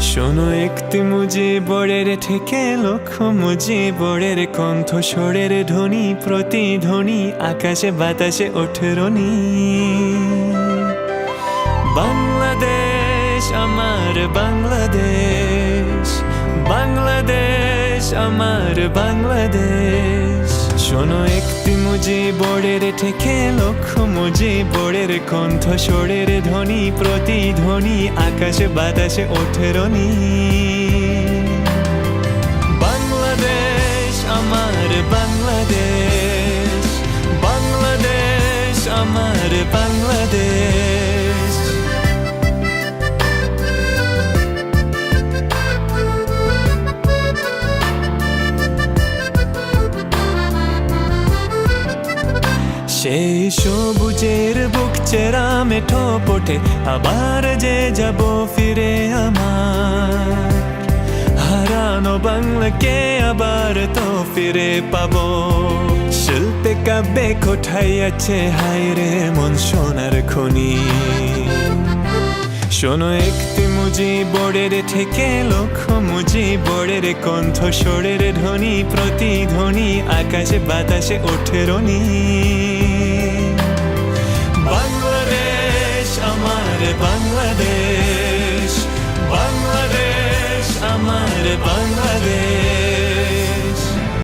শোনো একটি মুজে বরের ঠেকে লক্ষ মুজে বরের কণ্ঠ স্বরের ধ্বনি, প্রতিধ্বনি, আকাশে বাতাসে ওঠেরনি। বাংলাদেশ আমার বাংলাদেশ বাংলাদেশ আমার বাংলাদেশ। শোনো একটি মুজি, বড়ের ঠেকে লক্ষ মুজি, বড়ের কণ্ঠ স্বরের ধ্বনি, প্রতিধ্বনি, আকাশে বাতাসে ওঠেরনি সেই সবুজের বুক চেরা মেঠো পটে আবার যে যাব ফিরে আমার। হারানো বাংলাকে আবার তো ফিরে পাবো। শিল্পে কাব্যে কোঠাই আছে, হায় রে মন সোনার খনি। শোনো একটি মুজি বড়ের থেকে, লক্ষ মুজি বড়ের কণ্ঠ স্বরের ধ্বনি, প্রতিধ্বনি, আকাশে বাতাসে ওঠে